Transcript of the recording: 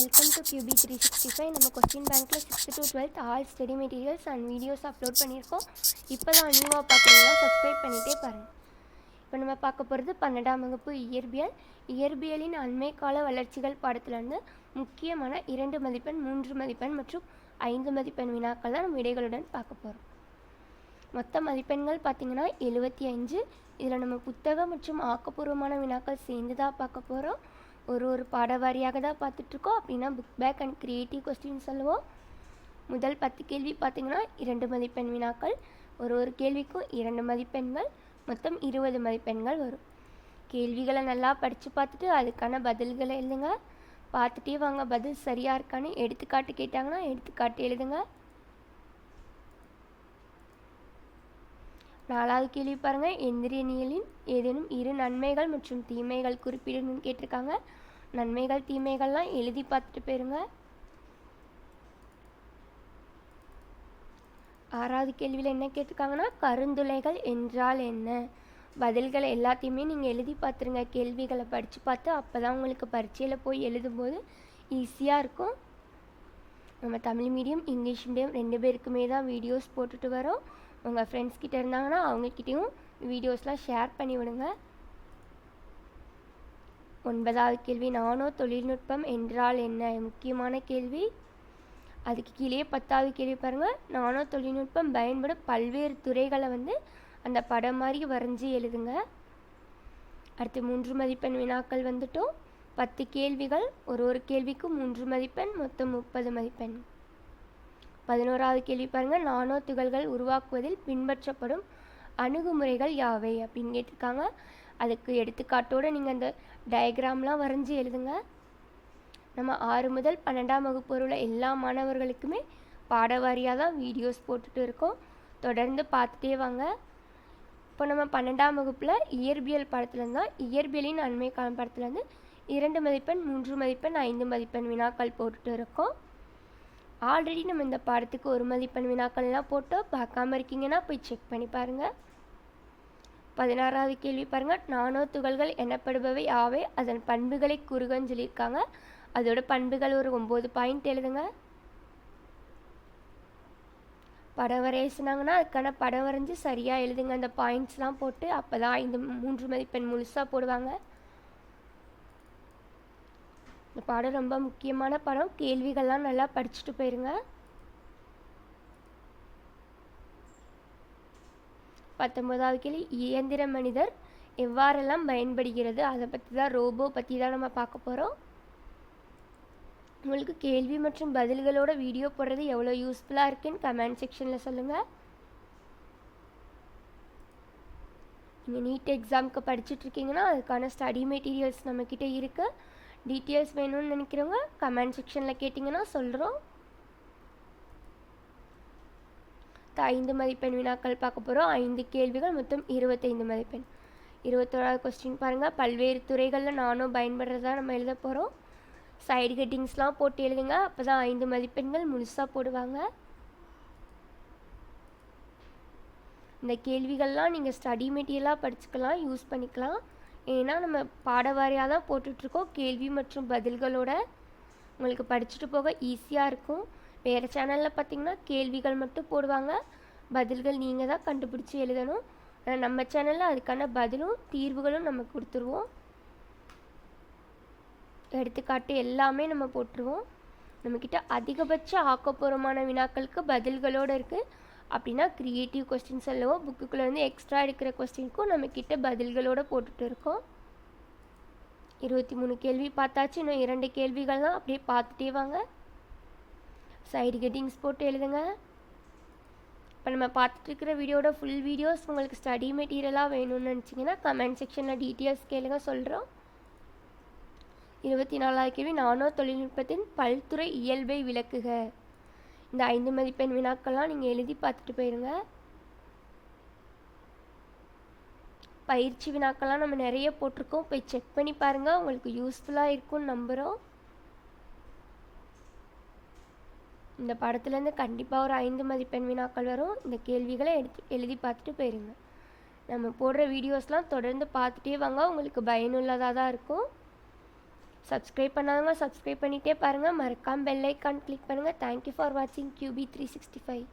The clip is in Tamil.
Welcome to QB three sixty five நம்ம கொஸ்டின் பேங்க்கில் sixth to twelfth all study materials and videos upload பண்ணியிருக்கோம். இப்போ தான் நியூவாக பார்க்குறீங்கன்னா சப்ஸ்கிரைப் பண்ணிகிட்டே பாருங்கள் இப்போ நம்ம பார்க்க போகிறது பன்னெண்டாம் வகுப்பு இயற்பியல். இயற்பியலின் அண்மை கால வளர்ச்சிகள் பாடத்திலிருந்து முக்கியமான இரண்டு மதிப்பெண் மூன்று மதிப்பெண் மற்றும் ஐந்து மதிப்பெண் வினாக்கள் தான் நம்ம விடைகளுடன் பார்க்க போகிறோம் மொத்த மதிப்பெண்கள் பார்த்திங்கன்னா எழுபத்தி அஞ்சு இதில் நம்ம புத்தகம் மற்றும் ஆக்கப்பூர்வமான வினாக்கள் சேர்ந்து தான் பார்க்க போகிறோம் ஒரு ஒரு பாடவாரியாக தான் பார்த்துட்ருக்கோம். அப்படின்னா book back and creative question சொல்லுவோம். முதல் பத்து கேள்வி பார்த்திங்கன்னா இரண்டு மதிப்பெண் வினாக்கள். ஒரு ஒரு கேள்விக்கும் இரண்டு மதிப்பெண்கள். மொத்தம் இருபது மதிப்பெண்கள் வரும். கேள்விகளை நல்லா படித்து பார்த்துட்டு அதுக்கான பதில்களை எழுதுங்க. பார்த்துட்டே வாங்க பதில் சரியாக இருக்கான்னு எடுத்துக்காட்டு கேட்டாங்கன்னா எடுத்துக்காட்டு எழுதுங்க. நாலாவது கேள்வி பாருங்கள் எந்திரியனியலின் ஏதேனும் இரு நன்மைகள் மற்றும் தீமைகள் குறிப்பிடணும்னு கேட்டிருக்காங்க. நன்மைகள் தீமைகள்லாம் எழுதி பார்த்துட்டு போயிருங்க. ஆறாவது கேள்வியில் என்ன கேட்டிருக்காங்கன்னா கருந்துளைகள் என்றால் என்ன? பதில்களை எல்லாத்தையுமே நீங்கள் எழுதி பார்த்துருங்க. கேள்விகளை படித்து பார்த்து அப்போ தான் உங்களுக்கு பரீட்சையில் போய் எழுதும்போது ஈஸியாக இருக்கும். நம்ம தமிழ் மீடியம் இங்கிலீஷ் மீடியம் ரெண்டு பேருக்குமே தான் வீடியோஸ் போட்டுட்டு வரோம். உங்கள் ஃப்ரெண்ட்ஸ் கிட்ட இருந்தாங்கன்னா அவங்கக்கிட்டேயும் வீடியோஸ்லாம் ஷேர் பண்ணி விடுங்க. ஒன்பதாவது கேள்வி நானோ தொழில்நுட்பம் என்றால் என்ன? முக்கியமான கேள்வி. அதுக்கு கீழே பத்தாவது கேள்வி பாருங்கள் நானோ தொழில்நுட்பம் பயன்படும் பல்வேறு துறைகளை வந்து அந்த படம் மாதிரி வரைஞ்சி எழுதுங்க. அடுத்து மூன்று மதிப்பெண் வினாக்கள் வந்துட்டோம். பத்து கேள்விகள் ஒரு ஒரு கேள்விக்கும் மூன்று மதிப்பெண் மொத்தம் முப்பது மதிப்பெண். பதினோராவது கேள்வி பாருங்கள் நானோ துகள்கள் உருவாக்குவதில் பின்பற்றப்படும் அணுகுமுறைகள் யாவை? அப்படின்னு கேட்டிருக்காங்க. அதுக்கு எடுத்துக்காட்டோடு நீங்கள் அந்த டயக்ராம்லாம் வரைஞ்சி எழுதுங்க. நம்ம ஆறு முதல் பன்னெண்டாம் வகுப்பு உள்ள எல்லா மாணவர்களுக்குமே பாடவாரியாக தான் வீடியோஸ் போட்டுட்டு இருக்கோம். தொடர்ந்து பார்த்துட்டே வாங்க. இப்போ நம்ம பன்னெண்டாம் வகுப்பில் இயற்பியல் படத்துலேருந்து தான் இயற்பியலின் அண்மை காலம் படத்துலேருந்து இரண்டு மதிப்பெண் மூன்று மதிப்பெண் ஐந்து மதிப்பெண் வினாக்கள் போட்டுட்டு இருக்கோம். ஆல்ரெடி நம்ம இந்த பாடத்துக்கு ஒரு மதிப்பெண் வினாக்கள்லாம் போட்டோம் பார்க்காம இருக்கீங்கன்னா போய் செக் பண்ணி பாருங்கள் பதினாறாவது கேள்வி பாருங்கள் நானோ துகள்கள் எனப்படுபவை ஆவே. அதன் பண்புகளை கூறுகன்னு சொல்லியிருக்காங்க. அதோட பண்புகள் ஒரு ஒம்பது பாயிண்ட் எழுதுங்க. படம் வரைய சொன்னாங்கன்னா அதுக்கான படம் வரைஞ்சி சரியாக எழுதுங்க. அந்த பாயிண்ட்ஸ்லாம் போட்டு அப்போ தான் ஐந்து மூன்று மதிப்பெண் முழுசாக போடுவாங்க. இந்த பாடம் ரொம்ப முக்கியமான படம். கேள்விகள்லாம் நல்லா படிச்சுட்டு போயிருங்க. பத்தொன்பதாவது கேள்வி. இயந்திர மனிதர் எவ்வாறெல்லாம் பயன்படுகிறது? அதை பற்றி தான் ரோபோ பற்றி தான் நம்ம பார்க்க போகிறோம் உங்களுக்கு கேள்வி மற்றும் பதில்களோட வீடியோ போடுறது எவ்வளோ யூஸ்ஃபுல்லாக இருக்குன்னு கமெண்ட் செக்ஷனில் சொல்லுங்கள் நீங்கள் நீட் எக்ஸாமுக்கு படிச்சுட்ருக்கீங்கன்னா அதுக்கான ஸ்டடி மெட்டீரியல்ஸ் நம்மக்கிட்ட இருக்குது டீட்டெயில்ஸ் வேணும்னு நினைக்கிறவங்க கமெண்ட் செக்ஷனில் கேட்டிங்கன்னா சொல்கிறோம் ஐந்து மதிப்பெண் வினாக்கள் பார்க்க போகிறோம் ஐந்து கேள்விகள் மொத்தம் இருபத்தைந்து மதிப்பெண். இருபத்தோராவது கொஸ்டின் பாருங்கள் பல்வேறு துறைகளில் நானும் பயன்படுறதா நம்ம எழுத போகிறோம் சைடு ஹெட்டிங்ஸ்லாம் போட்டு எழுதுங்க. அப்போ தான் ஐந்து மதிப்பெண்கள் முழுசாக போடுவாங்க. இந்த கேள்விகள்லாம் நீங்கள் ஸ்டடி மெட்டீரியலாக படிச்சுக்கலாம் யூஸ் பண்ணிக்கலாம். ஏன்னா நம்ம பாட வாரியாக தான் போட்டுட்ருக்கோம். கேள்வி மற்றும் பதில்களோட உங்களுக்கு படிச்சுட்டு போக ஈஸியாக இருக்கும். வேறு சேனலில் பார்த்தீங்கன்னா கேள்விகள் மட்டும் போடுவாங்க. பதில்கள் நீங்கள் தான் கண்டுபிடிச்சி எழுதணும். ஆனால் நம்ம சேனலில் அதுக்கான பதிலும் தீர்வுகளும் நம்ம கொடுத்துருவோம். எடுத்துக்காட்டு எல்லாமே நம்ம போட்டுருவோம். நம்மக்கிட்ட அதிகபட்ச ஆக்கப்பூர்வமான வினாக்களுக்கு பதில்களோடு இருக்குது அப்படின்னா க்ரியேட்டிவ் கொஸ்டின்ஸ் அல்லவோ புக்குக்குள்ளே வந்து எக்ஸ்ட்ரா எடுக்கிற கொஸ்டினுக்கும் நம்மக்கிட்ட பதில்களோடு போட்டுட்டு இருக்கோம். இருபத்தி மூணு கேள்வி பார்த்தாச்சு. இன்னும் இரண்டு கேள்விகள் தான். அப்படியே பார்த்துட்டே வாங்க. சைடு ஹெட்டிங்ஸ் போட்டு எழுதுங்க. இப்போ நம்ம பார்த்துட்ருக்கிற வீடியோட ஃபுல் வீடியோஸ் உங்களுக்கு ஸ்டடி மெட்டீரியலாக வேணும்னு நினச்சிங்கன்னா கமெண்ட் செக்ஷனில் டீட்டெயில்ஸ் கேளுங்க சொல்கிறோம் இருபத்தி நாலாவது கேள்வி நானோ தொழில்நுட்பத்தின் பல்துறை இயல்பை விளக்குக. இந்த ஐந்து மதிப்பெண் வினாக்கள்லாம் நீங்கள் எழுதி பார்த்துட்டு போயிடுங்க பயிற்சி வினாக்கள்லாம் நம்ம நிறைய போட்டிருக்கோம். போய் செக் பண்ணி பாருங்கள் உங்களுக்கு யூஸ்ஃபுல்லாக இருக்கும்னு நம்புகிறோம் இந்த படத்துலேருந்து கண்டிப்பாக ஒரு ஐந்து மதிப்பெண் வினாக்கள் வரும். இந்த கேள்விகளை எடுத்து எழுதி பார்த்துட்டு போயிருங்க. நம்ம போடுற வீடியோஸ்லாம் தொடர்ந்து பார்த்துட்டே வாங்க. உங்களுக்கு பயனுள்ளதாக தான் இருக்கும். சப்ஸ்கிரைப் பண்ணாதவங்க சப்ஸ்கிரைப் பண்ணிகிட்டே பாருங்கள் மறக்காமல் பெல் ஐக்கான் கிளிக் பண்ணுங்கள் தேங்க்யூ ஃபார் வாட்சிங் கியூபி த்ரீ சிக்ஸ்டி ஃபைவ்